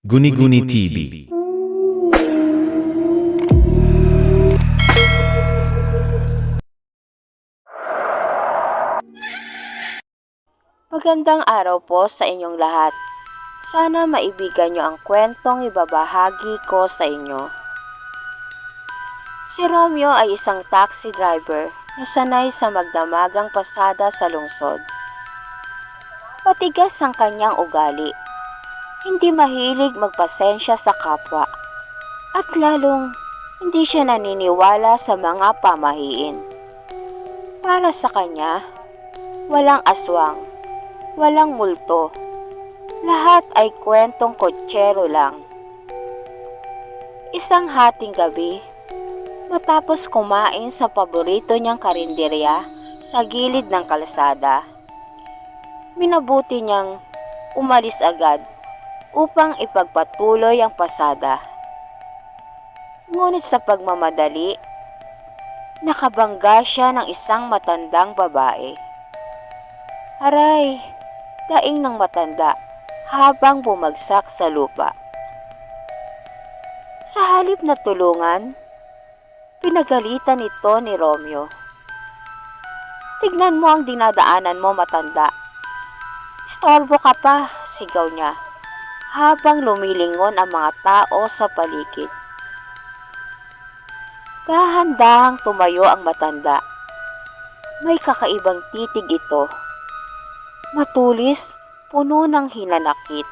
Guni-Guni TV. Magandang araw po sa inyong lahat. Sana maibigan nyo ang kwentong ibabahagi ko sa inyo. Si Romeo ay isang taxi driver na sanay sa magdamagang pasada sa lungsod. Patigas ang kanyang ugali. Hindi mahilig magpasensya sa kapwa. At lalong hindi siya naniniwala sa mga pamahiin. Para sa kanya, walang aswang Walang multo. Lahat ay kwentong kotsero lang. Isang hating gabi, matapos kumain sa paborito niyang karinderya sa gilid ng kalsada, minabuti niyang umalis agad upang ipagpatuloy ang pasada. Ngunit sa pagmamadali, nakabangga siya ng isang matandang babae. Aray, daing ng matanda habang bumagsak sa lupa. Sa halip na tulungan, pinagalitan ito ni Romeo. Tignan mo ang dinadaanan mo matanda. Istorbo ka pa, sigaw niya, habang lumilingon ang mga tao sa paligid. Dahan-dahang tumayo ang matanda. May kakaibang titig ito matulis, puno ng hinanakit.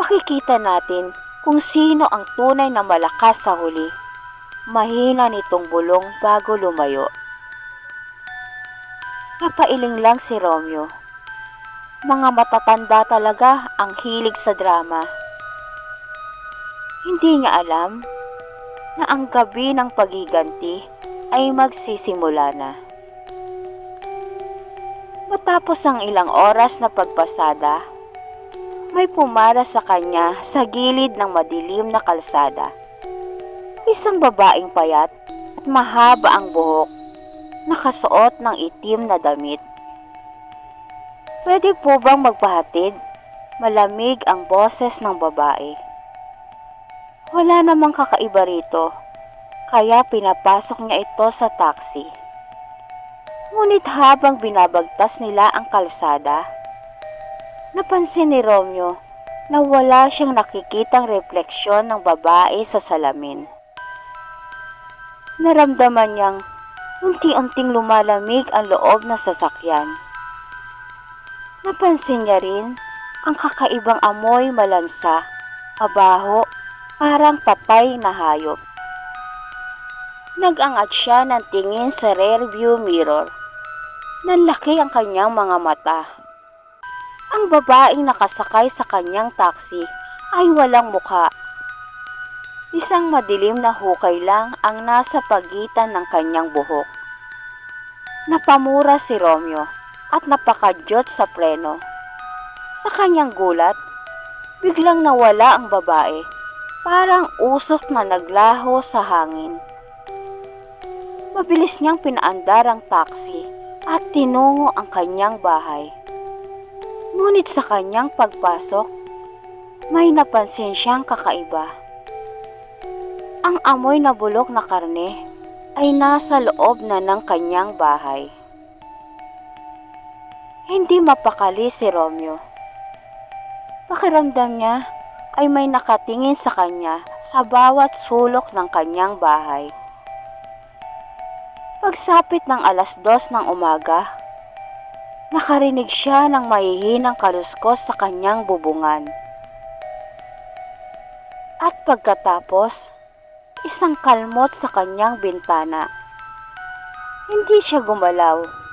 Makikita natin kung sino ang tunay na malakas sa huli. Mahina nitong bulong bago lumayo. Napailing lang si Romeo. Mga matatanda talaga ang hilig sa drama. Hindi niya alam na ang gabi ng pagiganti ay magsisimula na. Matapos ang ilang oras na pagpasada, may pumara sa kanya sa gilid ng madilim na kalsada. Isang babaeng payat at mahaba ang buhok, nakasuot ng itim na damit. Pwede po bang magpahatid? Malamig ang boses ng babae. Wala namang kakaiba rito, kaya pinapasok niya ito sa taxi. Ngunit habang binabagtas nila ang kalsada, napansin ni Romeo na wala siyang nakikitang refleksyon ng babae sa salamin. Naramdaman niyang unti-unting lumalamig ang loob ng sasakyan. Napansin niya rin ang kakaibang amoy malansa, mabaho, parang patay na hayop. Nag-angat siya ng tingin sa rearview mirror. Nanlaki ang kanyang mga mata. Ang babaeng nakasakay sa kanyang taxi ay walang mukha. Isang madilim na hukay lang ang nasa pagitan ng kanyang buhok. Napamura si Romeo at napakadyot sa preno. Sa kanyang gulat, biglang nawala ang babae, parang usok na naglaho sa hangin. Mabilis niyang pinaandar ang taxi at tinungo ang kanyang bahay. Ngunit sa kanyang pagpasok, may napansin siyang kakaiba. Ang amoy na bulok na karne ay nasa loob na ng kanyang bahay. Hindi mapakali si Romeo. Pakiramdam niya ay may nakatingin sa kanya sa bawat sulok ng kanyang bahay. Pagsapit ng alas dos ng umaga, nakarinig siya ng mahihinang kaluskos sa kanyang bubungan. At pagkatapos, isang kalmot sa kanyang bintana. Hindi siya gumalaw.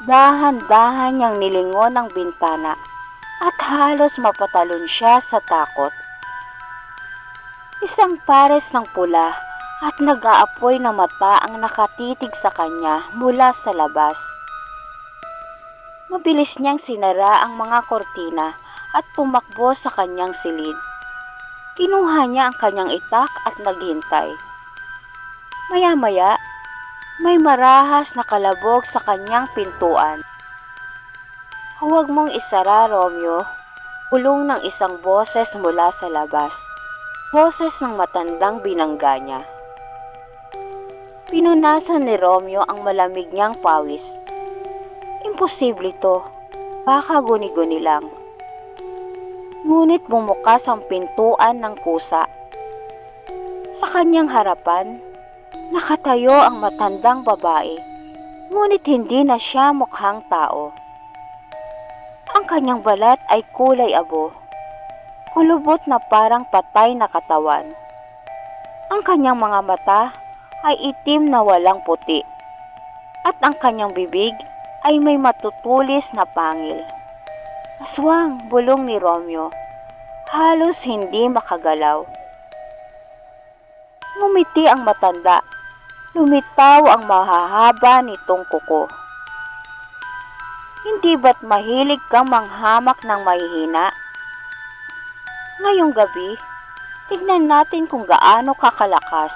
Dahan-dahan niyang nilingon ang bintana at halos mapatalon siya sa takot. Isang pares ng pula at nag-aapoy na mata ang nakatitig sa kanya mula sa labas. Mabilis niyang sinara ang mga kortina at tumakbo sa kanyang silid. Kinuha niya ang kanyang itak at naghintay. Maya-maya, may marahas na kalabog sa kanyang pintuan. Huwag mong isara, Romeo. Ulong ng isang boses mula sa labas. Boses ng matandang binangga niya. Pinunasan ni Romeo ang malamig niyang pawis. Imposible to. Baka guni-guni lang. Ngunit bumukas ang pintuan ng kusa. Sa kanyang harapan, nakatayo ang matandang babae. Ngunit hindi na siya mukhang tao. Ang kanyang balat ay kulay abo. Kulubot na parang patay na katawan. Ang kanyang mga mata ay itim na walang puti. At ang kanyang bibig ay may matutulis na pangil. Aswang bulong ni Romeo. Halos hindi makagalaw. Ngumiti ang matanda. Lumitaw ang mahahaba nitong kuko. Hindi ba't mahilig kang manghamak ng mahihina? Ngayong gabi, tignan natin kung gaano kakalakas.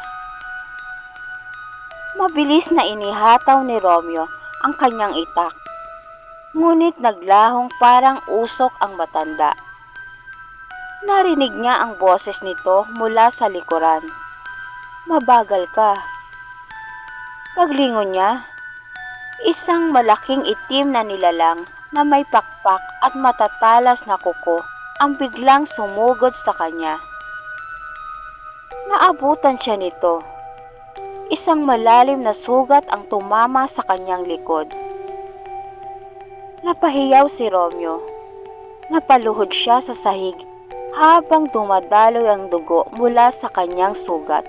Mabilis na inihataw ni Romeo ang kanyang itak. Ngunit naglahong parang usok ang matanda. Narinig niya ang boses nito mula sa likuran. Mabagal ka. Paglingon niya, isang malaking itim na nilalang na may pakpak at matatalas na kuko ang biglang sumugod sa kanya. Naabutan siya nito. Isang malalim na sugat ang tumama sa kanyang likod. Napahiyaw si Romeo. Napaluhod siya sa sahig habang dumadaloy ang dugo mula sa kanyang sugat.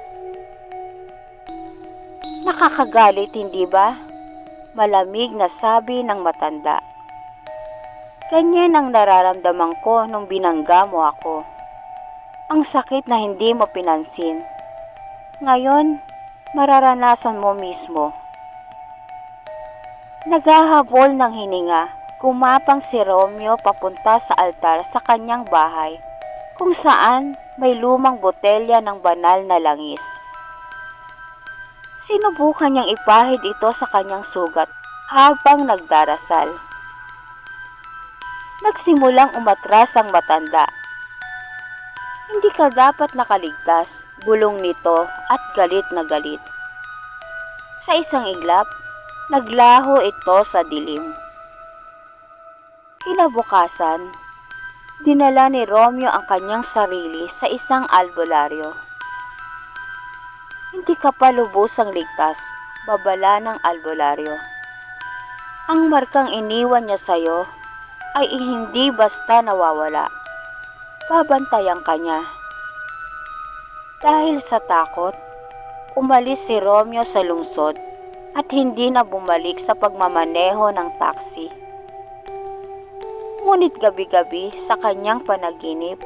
Nakakagalit, hindi ba? Malamig na sabi ng matanda. Ganyan ang nararamdaman ko nung binangga mo ako. Ang sakit na hindi mo pinansin. Ngayon, mararanasan mo mismo. Naghahabol ng hininga, kumapang si Romeo papunta sa altar sa kanyang bahay, kung saan may lumang botelya ng banal na langis. Sinubukan niyang ipahid ito sa kanyang sugat habang nagdarasal. Nagsimulang umatras ang matanda. Hindi ka dapat nakaligtas, bulong nito at galit na galit. Sa isang iglap, naglaho ito sa dilim. Kinabukasan, dinala ni Romeo ang kanyang sarili sa isang albularyo. Hindi ka pa lubusang ligtas, babala ng albularyo. Ang markang iniwan niya sa'yo ay hindi basta nawawala. Babantayan ka niya. Dahil sa takot, umalis si Romeo sa lungsod at hindi na bumalik sa pagmamaneho ng taxi. Ngunit gabi-gabi sa kanyang panaginip,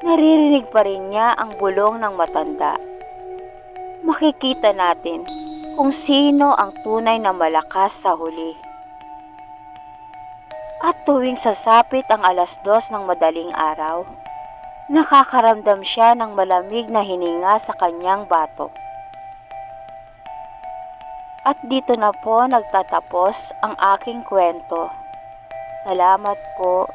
naririnig pa rin niya ang bulong ng matanda. Makikita natin kung sino ang tunay na malakas sa huli. At tuwing sasapit ang alas dos ng madaling araw, nakakaramdam siya ng malamig na hininga sa kanyang batok. At dito na po nagtatapos ang aking kwento. Salamat po